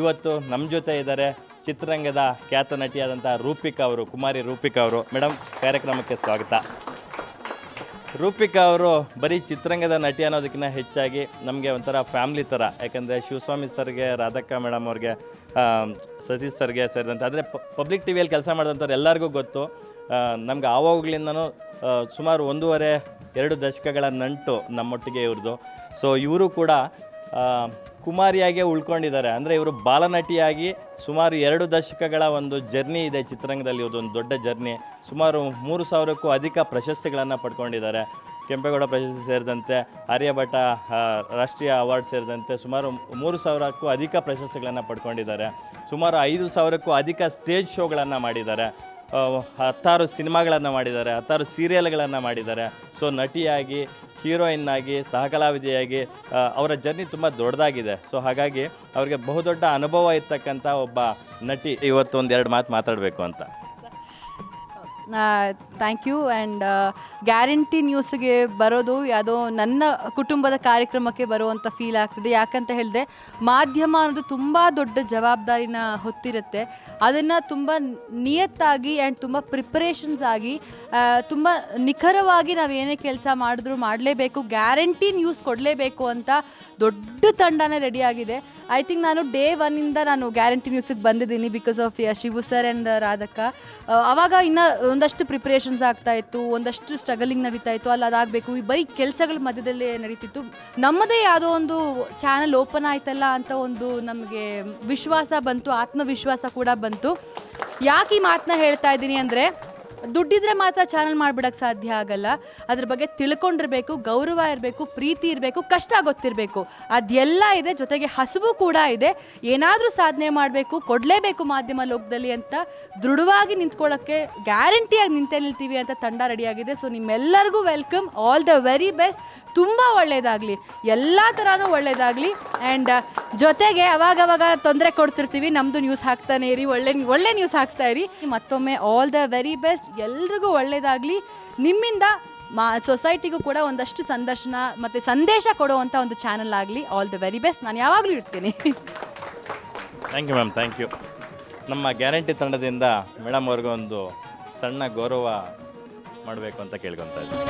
ಇವತ್ತು ನಮ್ಮ ಜೊತೆ ಇದ್ದಾರೆ ಚಿತ್ರರಂಗದ ಖ್ಯಾತ ನಟಿಯಾದಂಥ ರೂಪಿಕಾ ಅವರು, ಕುಮಾರಿ ರೂಪಿಕಾ ಅವರು. ಮೇಡಮ್ ಕಾರ್ಯಕ್ರಮಕ್ಕೆ ಸ್ವಾಗತ. ರೂಪಿಕಾ ಅವರು ಬರೀ ಚಿತ್ರರಂಗದ ನಟಿ ಅನ್ನೋದಕ್ಕಿಂತ ಹೆಚ್ಚಾಗಿ ನಮಗೆ ಒಂಥರ ಫ್ಯಾಮ್ಲಿ ಥರ. ಯಾಕಂದರೆ ಶಿವಸ್ವಾಮಿ ಸರ್ಗೆ, ರಾಧಕ್ಕ ಮೇಡಮ್ ಅವ್ರಿಗೆ ಸತೀಶ್ ಸರ್ಗೆ ಸೇರಿದಂತೆ. ಆದರೆ ಪಬ್ಲಿಕ್ ಟಿ ವಿಯಲ್ಲಿ ಕೆಲಸ ಮಾಡಿದಂಥವ್ರು ಎಲ್ಲರಿಗೂ ಗೊತ್ತು. ನಮ್ಗೆ ಆವಾಗಲಿಂದನೂ ಸುಮಾರು ಒಂದೂವರೆ, ಎರಡು ದಶಕಗಳ ನಂಟು ನಮ್ಮೊಟ್ಟಿಗೆ ಇವ್ರದ್ದು ಸೊ ಇವರು ಕೂಡ ಕುಮಾರಿಯಾಗೆ ಉಳ್ಕೊಂಡಿದ್ದಾರೆ. ಅಂದರೆ ಇವರು ಬಾಲನಟಿಯಾಗಿ ಸುಮಾರು ಎರಡು ದಶಕಗಳ ಒಂದು ಜರ್ನಿ ಇದೆ ಚಿತ್ರರಂಗದಲ್ಲಿ. ಒಂದು ದೊಡ್ಡ ಜರ್ನಿ. ಸುಮಾರು ಮೂರು ಸಾವಿರಕ್ಕೂ ಅಧಿಕ ಪ್ರಶಸ್ತಿಗಳನ್ನು ಪಡ್ಕೊಂಡಿದ್ದಾರೆ. ಕೆಂಪೇಗೌಡ ಪ್ರಶಸ್ತಿ ಸೇರಿದಂತೆ, ಆರ್ಯಭಟ ರಾಷ್ಟ್ರೀಯ ಅವಾರ್ಡ್ ಸೇರಿದಂತೆ ಸುಮಾರು ಮೂರು ಸಾವಿರಕ್ಕೂ ಅಧಿಕ ಪ್ರಶಸ್ತಿಗಳನ್ನು ಪಡ್ಕೊಂಡಿದ್ದಾರೆ. ಸುಮಾರು ಐದು ಸಾವಿರಕ್ಕೂ ಅಧಿಕ ಸ್ಟೇಜ್ ಶೋಗಳನ್ನು ಮಾಡಿದ್ದಾರೆ. ಹತ್ತಾರು ಸಿನಿಮಾಗಳನ್ನು ಮಾಡಿದ್ದಾರೆ, ಹತ್ತಾರು ಸೀರಿಯಲ್ಗಳನ್ನು ಮಾಡಿದ್ದಾರೆ. ಸೊ ನಟಿಯಾಗಿ ಹೀರೋಯಿನ್ ಆಗಿ ಸಹಕಲಾವಿದೆಯಾಗಿ ಅವರ ಜರ್ನಿ ತುಂಬ ದೊಡ್ಡದಾಗಿದೆ. ಸೊ ಹಾಗಾಗಿ ಅವರಿಗೆ ಬಹುದೊಡ್ಡ ಅನುಭವ ಇರ್ತಕ್ಕಂಥ ಒಬ್ಬ ನಟಿ ಇವತ್ತು ಒಂದೆರಡು ಮಾತು ಮಾತಾಡಬೇಕು ಅಂತ. ಥ್ಯಾಂಕ್ ಯು ಆ್ಯಂಡ್ ಗ್ಯಾರಂಟಿ ನ್ಯೂಸ್ಗೆ ಬರೋದು ಯಾವುದೋ ನನ್ನ ಕುಟುಂಬದ ಕಾರ್ಯಕ್ರಮಕ್ಕೆ ಬರುವಂಥ ಫೀಲ್ ಆಗ್ತದೆ. ಯಾಕಂತ ಹೇಳಿದೆ, ಮಾಧ್ಯಮ ಅನ್ನೋದು ತುಂಬ ದೊಡ್ಡ ಜವಾಬ್ದಾರಿನ ಹೊತ್ತಿರುತ್ತೆ. ಅದನ್ನು ತುಂಬ ನಿಯತ್ತಾಗಿ ಆ್ಯಂಡ್ ತುಂಬ ಪ್ರಿಪರೇಷನ್ಸ್ ಆಗಿ ತುಂಬ ನಿಖರವಾಗಿ ನಾವು ಏನೇ ಕೆಲಸ ಮಾಡಿದ್ರು ಮಾಡಲೇಬೇಕು ಗ್ಯಾರಂಟಿ ನ್ಯೂಸ್ ಕೊಡಲೇಬೇಕು ಅಂತ ದೊಡ್ಡ ತಂಡನೇ ರೆಡಿಯಾಗಿದೆ ಐ ಥಿಂಕ್ ನಾನು ಡೇ ಒನ್ನಿಂದ ನಾನು ಗ್ಯಾರಂಟಿ ನ್ಯೂಸಿಗೆ ಬಂದಿದ್ದೀನಿ because of Shivu sir and ರಾಧಕ್ಕ ಅವಾಗ ಇನ್ನು ಒಂದಷ್ಟು ಪ್ರಿಪ್ರೇಷನ್ಸ್ ಆಗ್ತಾ ಇತ್ತು, ಒಂದಷ್ಟು ಸ್ಟ್ರಗಲಿಂಗ್ ನಡೀತಾ ಇತ್ತು, ಅಲ್ಲಿ ಅದಾಗಬೇಕು. ಈ ಬರೀ ಕೆಲಸಗಳ ಮಧ್ಯದಲ್ಲೇ ನಡೀತಿತ್ತು. ನಮ್ಮದೇ ಯಾವುದೋ ಒಂದು ಚಾನಲ್ ಓಪನ್ ಆಯ್ತಲ್ಲ ಅಂತ ಒಂದು ನಮಗೆ ವಿಶ್ವಾಸ ಬಂತು, ಆತ್ಮವಿಶ್ವಾಸ ಕೂಡ ಬಂತು. ಯಾಕೆ ಈ ಮಾತನ್ನ ಹೇಳ್ತಾ ಇದ್ದೀನಿ ಅಂದರೆ ದುಡ್ಡಿದ್ರೆ ಮಾತ್ರ ಚಾನಲ್ ಮಾಡ್ಬಿಡಕ್ಕೆ ಸಾಧ್ಯ ಆಗಲ್ಲ. ಅದ್ರ ಬಗ್ಗೆ ತಿಳ್ಕೊಂಡಿರ್ಬೇಕು, ಗೌರವ ಇರಬೇಕು, ಪ್ರೀತಿ ಇರಬೇಕು, ಕಷ್ಟ ಗೊತ್ತಿರಬೇಕು. ಅದೆಲ್ಲ ಇದೆ, ಜೊತೆಗೆ ಹಸಿವು ಕೂಡ ಇದೆ. ಏನಾದರೂ ಸಾಧನೆ ಮಾಡಬೇಕು, ಕೊಡಲೇಬೇಕು ಮಾಧ್ಯಮ ಲೋಕದಲ್ಲಿ ಅಂತ ದೃಢವಾಗಿ ನಿಂತ್ಕೊಳ್ಳೋಕ್ಕೆ ಗ್ಯಾರಂಟಿಯಾಗಿ ನಿಂತೇ ನಿಲ್ತೀವಿ ಅಂತ ತಂಡ ರೆಡಿಯಾಗಿದೆ ಸೊ ನಿಮ್ಮೆಲ್ಲರಿಗೂ welcome all the very best ತುಂಬ ಒಳ್ಳೆಯದಾಗಲಿ ಎಲ್ಲ ಥರನೂ ಒಳ್ಳೆಯದಾಗಲಿ ಆ್ಯಂಡ್ ಜೊತೆಗೆ ಅವಾಗವಾಗ ತೊಂದರೆ ಕೊಡ್ತಿರ್ತೀವಿ ನಮ್ಮದು ನ್ಯೂಸ್ ಹಾಕ್ತಾನೆ ಇರಿ, ಒಳ್ಳೆ ಒಳ್ಳೆ ನ್ಯೂಸ್ ಹಾಕ್ತಾ ಇರಿ. ಮತ್ತೊಮ್ಮೆ ಆಲ್ ದ ವೆರಿ ಬೆಸ್ಟ್ ಎಲ್ರಿಗೂ ಒಳ್ಳೆಯದಾಗಲಿ ನಿಮ್ಮಿಂದ ಮಾ ಸೊಸೈಟಿಗೂ ಕೂಡ ಒಂದಷ್ಟು ಸಂದರ್ಶನ ಮತ್ತು ಸಂದೇಶ ಕೊಡುವಂಥ ಒಂದು ಚಾನಲ್ ಆಗಲಿ. ಆಲ್ ದ ವೆರಿ ಬೆಸ್ಟ್ ನಾನು ಯಾವಾಗಲೂ ಇರ್ತೀನಿ. Thank you ma'am thank you ನಮ್ಮ ಗ್ಯಾರಂಟಿ ತಂಡದಿಂದ ಮೇಡಮ್ ಅವ್ರಿಗೆ ಒಂದು ಸಣ್ಣ ಗೌರವ ಮಾಡಬೇಕು ಅಂತ ಕೇಳ್ಕೊತಾ ಇದ್ದೀನಿ.